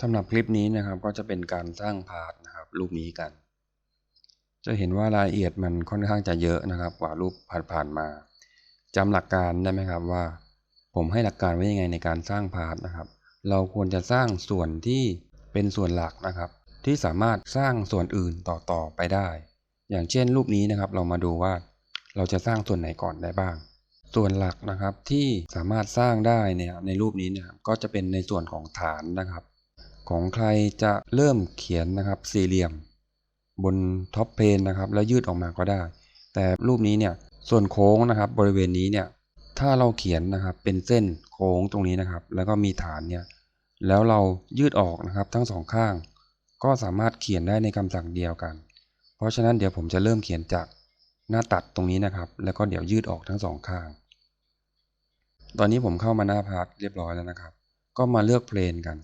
สำหรับคลิปนี้นะครับก็จะเป็นการสร้างพาร์ทนะครับรูปนี้กัน จะเห็นว่ารายละเอียดมันค่อนข้างจะเยอะนะครับ กว่ารูปผ่านๆมาจำหลักการได้ไหมครับว่า ผมให้หลักการไว้ยังไงในการสร้างพาร์ทนะครับ เราควรจะสร้างส่วนที่เป็นส่วนหลักนะครับ ที่สามารถสร้างส่วนอื่นต่อๆไปได้ อย่างเช่นรูปนี้นะครับเรามาดูว่า เราจะสร้างส่วนไหนก่อนได้บ้าง ส่วนหลักนะครับที่สามารถสร้างได้เนี่ยในรูปนี้นะครับก็จะเป็นในส่วนของฐานนะครับ ของใครจะเริ่มเขียนนะครับสี่เหลี่ยม บนท็อปเพนนะครับ แล้วยืดออกมาก็ได้ แต่รูปนี้เนี่ยส่วนโค้งนะครับบริเวณนี้เนี่ยถ้าเราเขียนนะครับเป็นเส้นโค้งตรงนี้นะครับ แล้วก็มีฐานเนี่ยแล้วเรายืดออกนะครับทั้งสองข้าง ก็สามารถเขียนได้ในคำสั่งเดียวกัน เพราะฉะนั้นเดี๋ยวผมจะเริ่มเขียนจากหน้าตัดตรงนี้นะครับ แล้วก็เดี๋ยวยืดออกทั้งสองข้าง ตอนนี้ผมเข้ามาหน้าพาร์ทเรียบร้อยแล้วนะครับ ก็มาเลือกเพลนกัน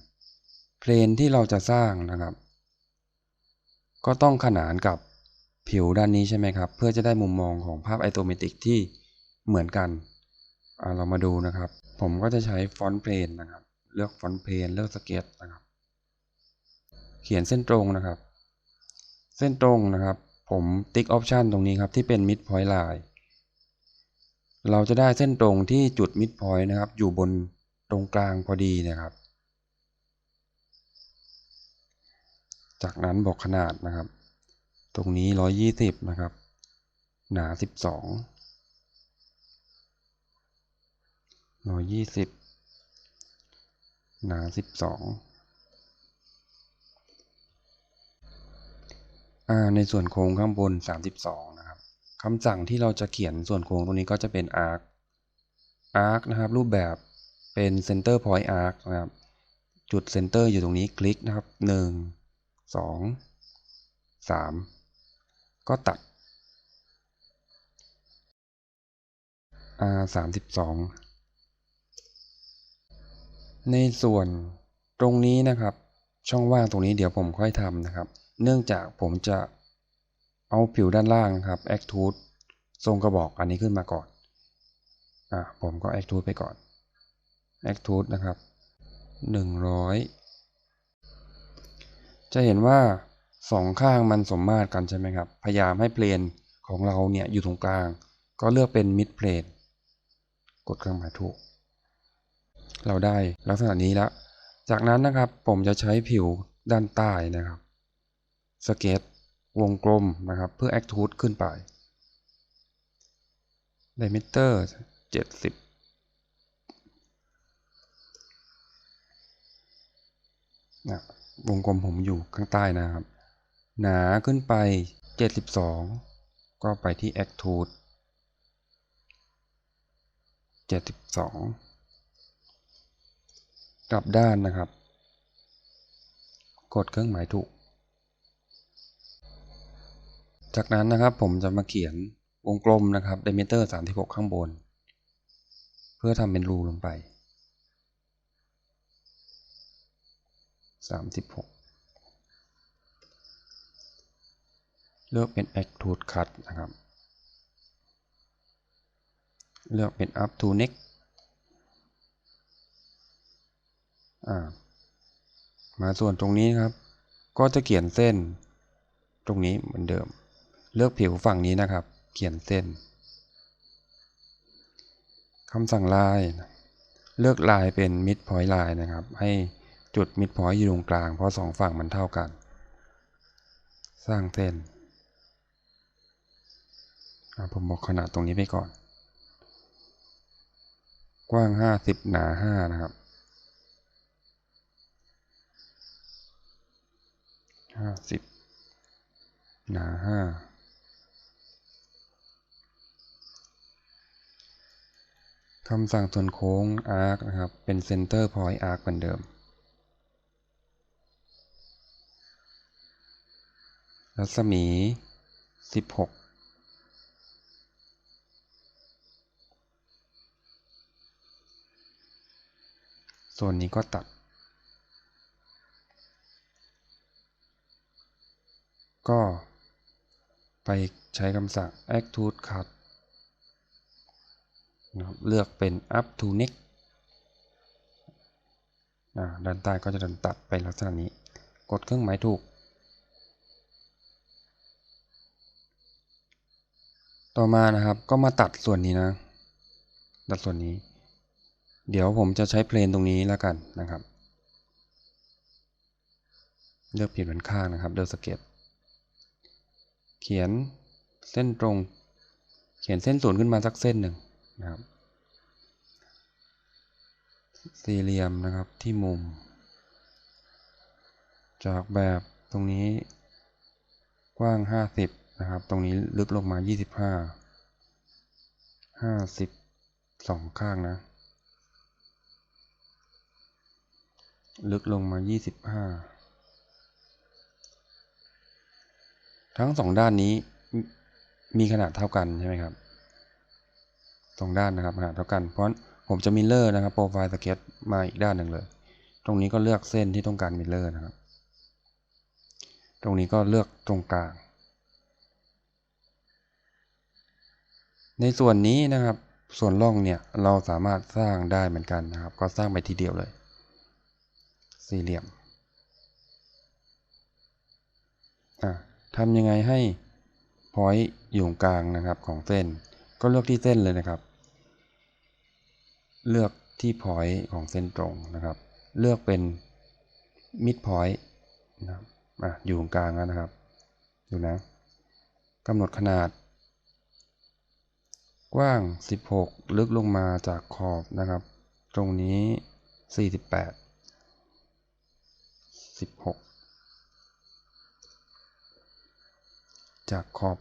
เพลนที่เราจะสร้างนะครับ ก็ต้องขนานกับผิวด้านนี้ใช่ไหมครับ เพื่อจะได้มุมมองของภาพไอโตเมติกที่เหมือนกัน เรามาดูนะครับ ผมก็จะใช้ฟอนต์เพลนนะครับ เลือกฟอนต์เพลนเลือกสเก็ตนะครับ เขียนเส้นตรงนะครับ เส้นตรงนะครับ ผมติ๊กออปชันตรงนี้ครับที่เป็น mid point line เราจะได้เส้นตรงที่จุด mid point นะครับ อยู่บนตรงกลางพอดีนะครับ จากนั้นบอกขนาดนะครับ ตรงนี้ 120 นะครับ หนา 12 120 หนา 12อ่าในส่วนโค้งข้างบน 32 นะครับคำสั่งที่เราจะเขียนส่วนโค้งตรงนี้ก็จะเป็น arc arc นะครับ รูปแบบเป็น center point arc นะครับ จุด center อยู่ตรงนี้คลิกนะครับ 1 2 3 ก็ตัด r 32 ในส่วนตรงนี้นะครับ ช่องว่างตรงนี้เดี๋ยวผมค่อยทำนะครับ เนื่องจากผมจะเอาผิวด้านล่างครับ extrude ทรงกระบอกอันนี้ขึ้นมาก่อน อะผมก็ extrude ไปก่อน extrude นะครับ 100 จะเห็นว่าสองข้างมันสมมาตรกันใช่ไหมครับ พยายามให้เพลนของเราเนี่ยอยู่ตรงกลาง ก็เลือกเป็น mid plane กดเครื่องหมายถูก เราได้ลักษณะนี้แล้ว จากนั้นนะครับผมจะใช้ผิวด้านใต้นะครับ สเก็ตวงกลมนะครับ เพื่อ extrude ขึ้นไป diameter 70นะ วงกลมผมอยู่ข้างใต้นะครับ หนาขึ้นไป 72 ก็ไปที่ extrude 72 กลับด้านนะครับ กดเครื่องหมายถูก จากนั้นนะครับผมจะมาเขียนวงกลมนะครับ diameter 36 ข้างบน เพื่อทำเป็นรูลงไป 36 เลือกเป็น extrude cut นะครับ เลือกเป็น up to neck มาส่วนตรงนี้ครับ ก็จะเขียนเส้น ตรงนี้เหมือนเดิม เลือกผิวฝั่งนี้นะครับ เขียนเส้นคำสั่งลาย เลือกลายเป็น mid point line นะครับ ให้ จุด mid point อยู่ตรงกลาง เพราะสองฝั่งมันเท่ากัน สร้างเส้นผมบอกขนาดตรงนี้ไปก่อน กว้าง 50 หนา 5 นะครับห้าสิบหนาห้าคำสั่งส่วนโค้ง arc นะครับ เป็น center point arc เหมือนเดิม รัศมี16ส่วนนี้ก็ตัด ก็ไปใช้คำสั่ง extrude cut นะครับเลือกเป็น up to neck อ่าด้านใต้ก็จะโดนตัดไปลักษณะนี้ กดเครื่องหมายถูก ต่อมานะครับก็มาตัดส่วนนี้นะ ตัดส่วนนี้ เดี๋ยวผมจะใช้เพลนตรงนี้แล้วกันนะครับ เลือกผิดเป็นข้างนะครับเลือกสเก็ตเขียนเส้นตรง เขียนเส้นศูนย์ขึ้นมาสักเส้นหนึ่งนะครับ สี่เหลี่ยมนะครับที่มุม จากแบบตรงนี้กว้าง 50 นะครับ ตรงนี้ลึกลงมา 25 50สองข้างนะ ลึกลงมา 25 ทั้งสองด้านนี้มมีขนาดเท่ากันใช่ไหมครับสองด้านนะครับขนาดเท่ากัน เพราะผมจะมิลเลอร์นะครับโปรไฟล์สเก็ตมาอีกด้านหนึ่งเลย ตรงนี้ก็เลือกเส้นที่ต้องการมิลเลอร์นะครับ ตรงนี้ก็เลือกตรงกลาง ในส่วนนี้นะครับ ส่วนร่องเนี่ยเราสามารถสร้างได้เหมือนกันนะครับ ก็สร้างไปทีเดียวเลย สี่เหลี่ยมอะทำยังไงให้พอยต์อยู่ตรงกลางนะครับของเส้น ก็เลือกที่เส้นเลยนะครับ เลือกที่พอยต์ของเส้นตรงนะครับ เลือกเป็นมิดพอยต์นะครับอะอยู่ตรงกลางแล้วนะครับดูนะกำหนดขนาด กว้าง 16 ลึกลงมาจากขอบนะครับ ตรงนี้ 48 16 จากขอบ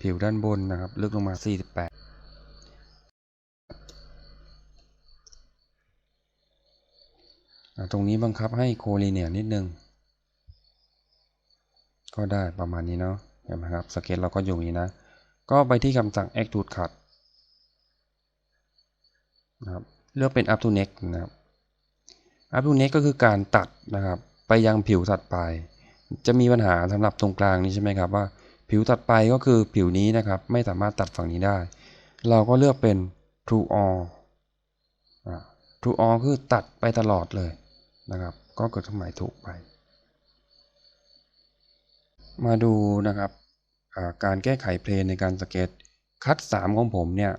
ผิวด้านบนนะครับ ลึกลงมา 48ตรงนี้บังคับให้โคลีเนียนิดนึง ก็ได้ประมาณนี้เนาะเห็นไหมครับสเก็ตเราก็อยู่นี้นะ ก็ไปที่คำสั่ง extrude cut นะครับเลือกเป็น up to next นะครับ up to next ก็คือการตัดนะครับไปยังผิวถัดไปจะมีปัญหาสำหรับตรงกลางนี้ใช่ไหมครับว่า ผิวถัดไปก็คือผิวนี้นะครับ ไม่สามารถตัดฝั่งนี้ได้ เราก็เลือกเป็น true all true all คือตัดไปตลอดเลยนะครับ ก็เกิดครื่องหมายถูกไป มาดูนะครับการแก้ไขเพลนในการสเก็ตคัด 3 ของผมเนี่ย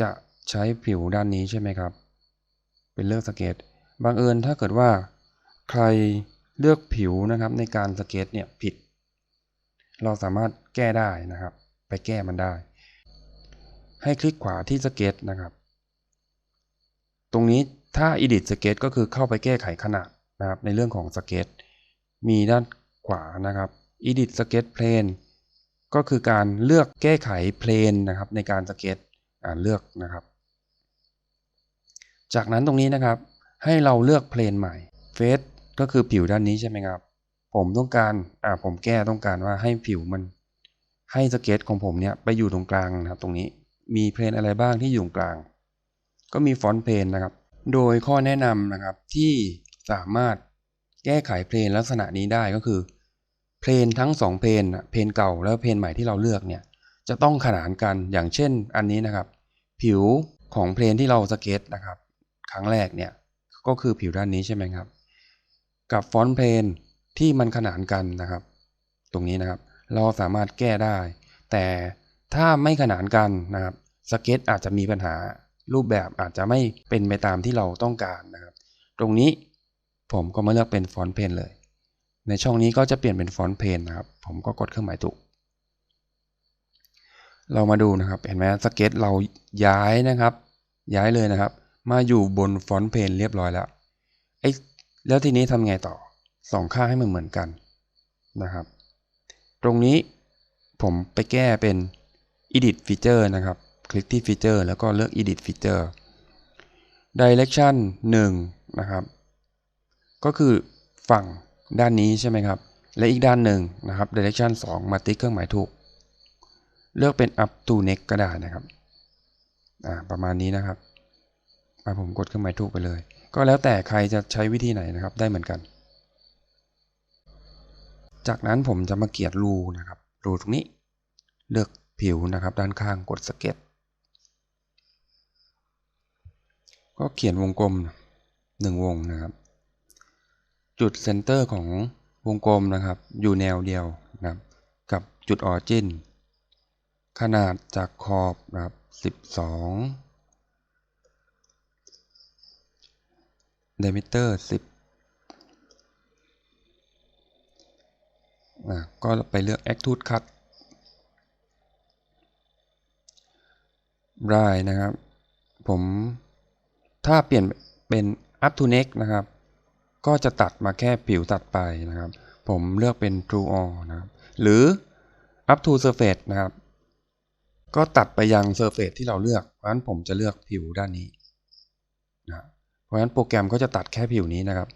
จะ ใช้ผิวด้านนี้ใช่ไหมครับ เป็นเลือกสเก็ตบังเอิญถ้าเกิดว่าใครเลือกผิวนะครับในการสเก็ตเนี่ยผิด เราสามารถแก้ได้นะครับ ไปแก้มันได้ ให้คลิกขวาที่สเก็ตนะครับ ตรงนี้ถ้า edit สเก็ตก็คือเข้าไปแก้ไขขนาดนะครับ ในเรื่องของสเก็ตมีด้านขวานะครับ edit sketch plane ก็คือการเลือกแก้ไขเพลนนะครับในการสเก็ตเลือกนะครับ จากนั้นตรงนี้นะครับ ให้เราเลือกเพลนใหม่ face ก็คือผิวด้านนี้ใช่ไหมครับ ผมต้องการอ่าผมแก้ต้องการว่าให้ผิวมัน ให้สเก็ตของผมเนี่ยไปอยู่ตรงกลางนะครับ ตรงนี้มีเพลนอะไรบ้างที่อยู่ตรงกลาง ก็มีฟอนต์เพลนนะครับ โดยข้อแนะนำนะครับที่สามารถแก้ไขเพลนลักษณะนี้ได้ก็คือเพลนทั้ง 2เพลนเพลนเก่าแล้วเพลนใหม่ที่เราเลือกเนี่ยจะต้องขนานกันอย่างเช่นอันนี้นะครับ ผิวของเพลนที่เราสเก็ตนะครับ ครั้งแรกเนี่ยก็คือผิวด้านนี้ใช่ไหมครับ กับฟอนต์เพลนที่มันขนานกันนะครับ ตรงนี้นะครับเราสามารถแก้ได้ แต่ถ้าไม่ขนานกันนะครับสเก็ตอาจจะมีปัญหารูปแบบอาจจะไม่เป็นไปตามที่เราต้องการนะครับ ตรงนี้ผมก็มาเลือกเป็นฟอนต์เพนเลย ในช่องนี้ก็จะเปลี่ยนเป็นฟอนต์เพนนะครับ ผมก็กดเครื่องหมายถูก เรามาดูนะครับ เห็นไหมสเก็ตเราย้ายนะครับ ย้ายเลยนะครับ มาอยู่บนฟอนต์เพนเรียบร้อยแล้วไอ้แล้วทีนี้ทำไงต่อสองข้าให้มันเหมือนกันนะครับ ตรงนี้ผมไปแก้เป็น edit feature นะครับ คลิกที่ feature แล้วก็เลือก edit feature direction 1 นะครับ ก็คือฝั่งด้านนี้ใช่ไหมครับ และอีกด้านหนึ่งนะครับ direction 2 มาติ๊กเครื่องหมายถูก เลือกเป็น up to next ก็ได้นะครับอ่าประมาณนี้นะครับ ผมกดเครื่องหมายถูกไปเลย ก็แล้วแต่ใครจะใช้วิธีไหนนะครับได้เหมือนกัน จากนั้นผมจะมาเกียดรูนะครับรูตรงนี้ เลือกผิวนะครับ ด้านข้างกดสเก็ตก็เขียนวงกลมหนึ่งวงนะครับ จุดเซนเตอร์ของวงกลมนะครับ อยู่แนวเดียวนะครับ กับจุดออริจินขนาดจากขอบนะครับ 12 diameter 10อะก็ไปเลือก extrude cut ได้นะครับ ผมถ้าเปลี่ยนเป็น up to neck นะครับ ก็จะตัดมาแค่ผิวตัดไปนะครับ ผมเลือกเป็น true all นะครับ หรือ up to surface นะครับ ก็ตัดไปยัง surface ที่เราเลือก เพราะฉะนั้นผมจะเลือกผิวด้านนี้นะ เพราะฉะนั้นโปรแกรมก็จะตัดแค่ผิวนี้นะครับ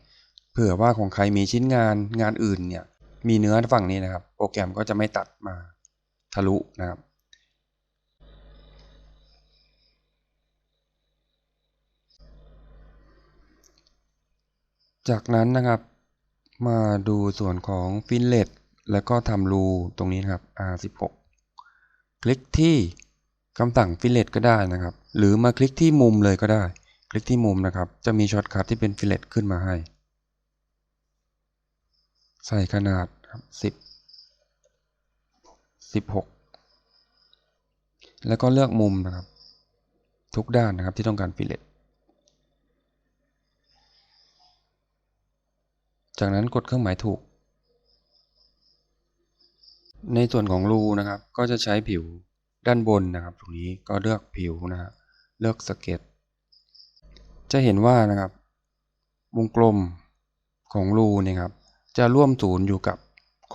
เผื่อว่าของใครมีชิ้นงานงานอื่นเนี่ยมีเนื้อฝั่งนี้นะครับ โปรแกรมก็จะไม่ตัดมาทะลุนะครับจากนั้นนะครับมาดูส่วนของฟินเลตแล้วก็ทำรูตรงนี้นะครับ R16 คลิกที่คำสั่งฟินเลตก็ได้นะครับ หรือมาคลิกที่มุมเลยก็ได้ ลิกที่มุมนะครับ จะมีช็อตคัทที่เป็นฟินเลตขึ้นมาให้ ใส่ขนาดครับ10 16 แล้วก็เลือกมุมนะครับ ทุกด้านนะครับที่ต้องการฟิลเลตจากนั้นกดเครื่องหมายถูก ในส่วนของรูนะครับ ก็จะใช้ผิวด้านบนนะครับ ตรงนี้ก็เลือกผิวนะฮะเลือกสเก็ต เห็นว่านะครับวงกลมของรูเนี่ยครับจะร่วมศูนย์อยู่กับ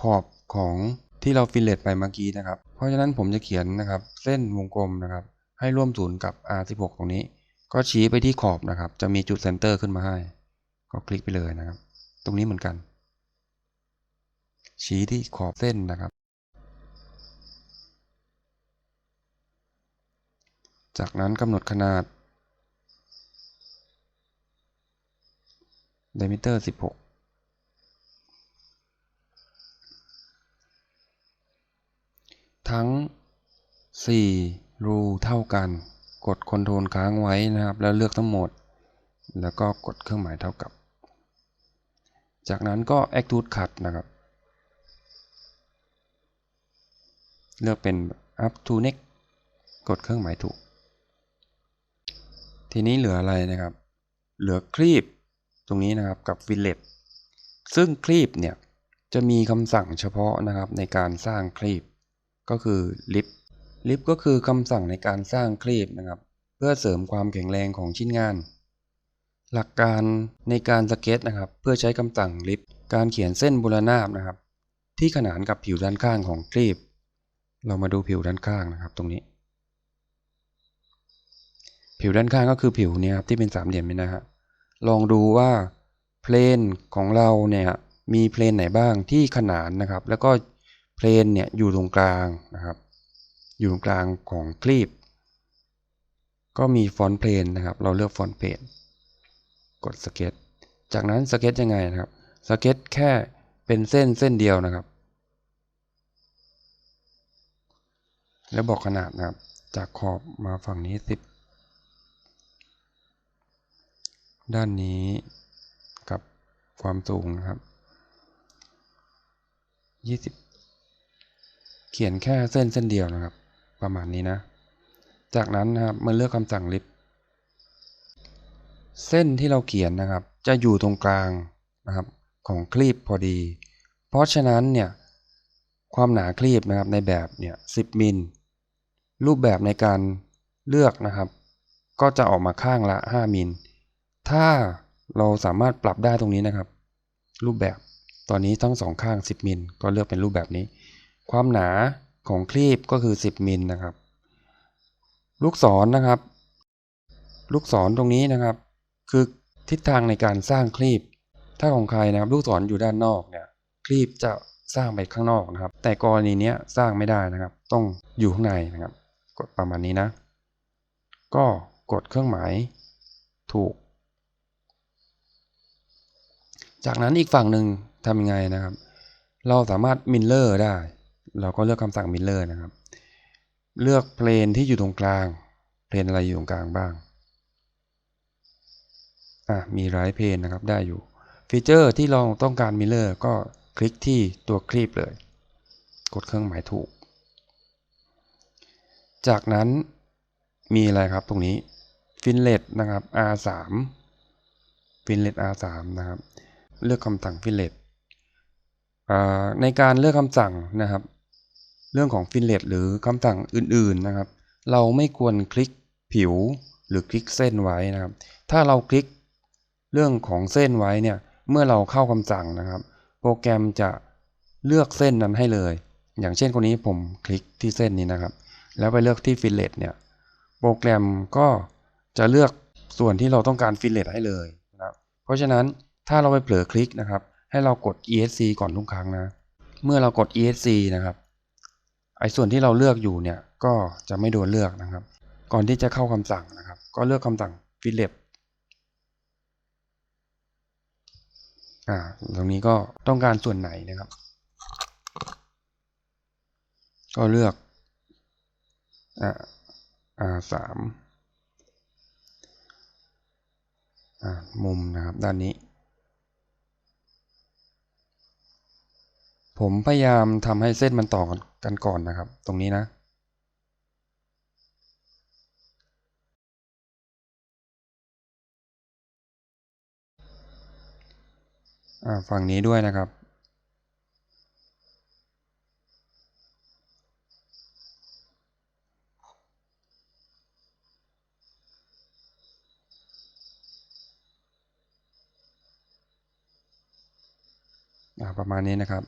ขอบของที่เราฟิลเลตไปเมื่อกี้นะครับ เพราะฉะนั้นผมจะเขียนนะครับเส้นวงกลมนะครับ ให้ร่วมศูนย์กับ R16 ตรงนี้ ก็ชี้ไปที่ขอบนะครับ จะมีจุดเซนเตอร์ขึ้นมาให้ ก็คลิกไปเลยนะครับ ตรงนี้เหมือนกัน ชี้ที่ขอบเส้นนะครับ จากนั้นกำหนดขนาด diameter 16ทั้ง 4 รูเท่ากัน กด Ctrl ค้างไว้นะครับ แล้วเลือกทั้งหมด แล้วก็กดเครื่องหมายเท่ากับ จากนั้นก็ Extrude Cut นะครับ เลือกเป็น Up to Neck กดเครื่องหมายถูก ทีนี้เหลืออะไรนะครับ เหลือคลีป ตรงนี้นะครับกับ Fillet ซึ่งคลีปเนี่ยจะมีคำสั่งเฉพาะนะครับในการสร้างคลีปก็คือ lip lip ก็คือคำสั่งในการสร้างคลีปนะครับ เพื่อเสริมความแข็งแรงของชิ้นงาน หลักการในการสเก็ตนะครับ เพื่อใช้คำสั่ง lip การเขียนเส้นบนระนาบนะครับ ที่ขนานกับผิวด้านข้างของคลีปเรามาดูผิวด้านข้างนะครับ ตรงนี้ ผิวด้านข้างก็คือผิวเนี่ยครับที่เป็นสามเหลี่ยมนี่นะฮะ ลองดูว่าเพลนของเราเนี่ยมีเพลนไหนบ้างที่ขนานนะครับ แล้วก็เพลนเนี่ยอยู่ตรงกลางนะครับ อยู่ตรงกลางของคลีป ก็มีฟอนต์เพลนนะครับ เราเลือกฟอนต์เพลนกดสเก็ตจากนั้นสเก็ตยังไงนะครับสเก็ตแค่เป็นเส้นเส้นเดียวนะครับ แล้วบอกขนาดนะครับ จากขอบมาฝั่งนี้ 10 ด้านนี้กับความสูงนะครับยี่สิบเขียนแค่เส้นเส้นเดียวนะครับ ประมาณนี้นะ จากนั้นนะครับมาเลือกคำสั่งลิฟเส้นที่เราเขียนนะครับ จะอยู่ตรงกลางนะครับของคลีปพอดี เพราะฉะนั้นเนี่ยความหนาคลีปนะครับในแบบเนี่ยสิบมิล รูปแบบในการเลือกนะครับ ก็จะออกมาข้างละ 5มิล ถ้าเราสามารถปรับได้ตรงนี้นะครับ รูปแบบตอนนี้ทั้งสองข้าง 10มิลก็เลือกเป็นรูปแบบนี้ ความหนาของคลีปก็คือ 10มิลนะครับ ลูกศรนนะครับ ลูกศรตรงนี้นะครับ คือทิศทางในการสร้างคลีปถ้าของใครนะครับ ลูกศรออยู่ด้านนอกเนี่ยคลีปจะสร้างไปข้างนอกนะครับ แต่กรณีนี้สร้างไม่ได้นะครับ ต้องอยู่ข้างในนะครับ กดประมาณนี้นะ ก็กดเครื่องหมายถูก จากนั้นอีกฝั่งหนึ่งทำยังไงนะครับ เราสามารถมิลเลอร์ได้ เราก็เลือกคำสั่งมิลเลอร์นะครับ เลือกเพลนที่อยู่ตรงกลาง เพลนอะไรอยู่ตรงกลางบ้าง อะ มีไรเพลนนะครับ ได้อยู่ ฟีเจอร์ที่เราต้องการมิลเลอร์ก็คลิกที่ตัวคลีปเลย กดเครื่องหมายถูก จากนั้นมีอะไรครับตรงนี้ฟินเลตนะครับ R3 ฟินเลต R3 นะครับ เลือกคำสั่งฟินเลตในการเลือกคำสั่งนะครับ เรื่องของฟินเลตหรือคำสั่งอื่นๆนะครับ เราไม่ควรคลิกผิวหรือคลิกเส้นไว้นะครับ ถ้าเราคลิกเรื่องของเส้นไว้เนี่ย เมื่อเราเข้าคำสั่งนะครับ โปรแกรมจะเลือกเส้นนั้นให้เลย อย่างเช่นคนนี้ผมคลิกที่เส้นนี้นะครับ แล้วไปเลือกที่ฟิลเลตเนี่ย โปรแกรมก็จะเลือกส่วนที่เราต้องการฟิลเลตให้เลยนะครับ เพราะฉะนั้น ถ้าเราไปเผลอคลิกนะครับ ให้เรากด esc ก่อนทุกครั้งนะ เมื่อเรากด esc นะครับ ไอ้ส่วนที่เราเลือกอยู่เนี่ยก็จะไม่โดนเลือกนะครับ ก่อนที่จะเข้าคำสั่งนะครับ ก็เลือกคำสั่ง fillet อ่า ตรงนี้ก็ต้องการส่วนไหนนะครับ ก็เลือก อ่า อ่าสามอ่ามุมนะครับด้านนี้ ผมพยายามทำให้เส้นมันต่อกันก่อนนะครับ ตรงนี้นะฝั่งนี้ด้วยนะครับ ประมาณนี้นะครับ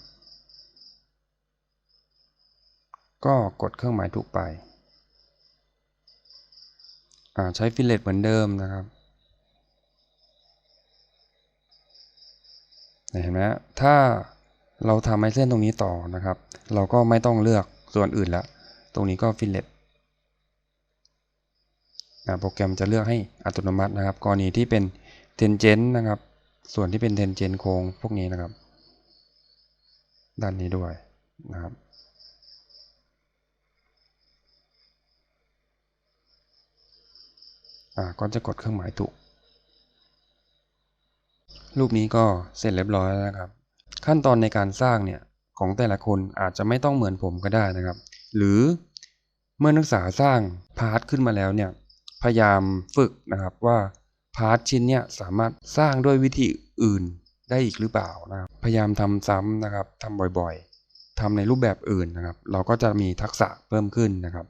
ก็กดเครื่องหมายถูกไป ใช้ฟิลเลตเหมือนเดิมนะครับเห็นไหมถ้าเราทำให้เส้นตรงนี้ต่อนะครับ เราก็ไม่ต้องเลือกส่วนอื่นล้วตรงนี้ก็ฟิลเลตโปรแกรมจะเลือกให้อัตโนมัตินะครับ กรณีที่เป็นเทนเจนต์นะครับ ส่วนที่เป็นเทนเจนต์โค้งพวกนี้นะครับ ด้านนี้ด้วยนะครับ อ่า ก็จะกดเครื่องหมายถูก รูปนี้ก็เสร็จเรียบร้อยแล้วนะครับ ขั้นตอนในการสร้างเนี่ยของแต่ละคนอาจจะไม่ต้องเหมือนผมก็ได้นะครับ หรือเมื่อนักศึกษาสร้างพาร์ทขึ้นมาแล้วเนี่ยพยายามฝึกนะครับว่าพาร์ทชิ้นเนี่ยสามารถสร้างด้วยวิธีอื่นได้อีกหรือเปล่านะครับ พยายามทำซ้ำนะครับทำบ่อยๆทำในรูปแบบอื่นนะครับ เราก็จะมีทักษะเพิ่มขึ้นนะครับ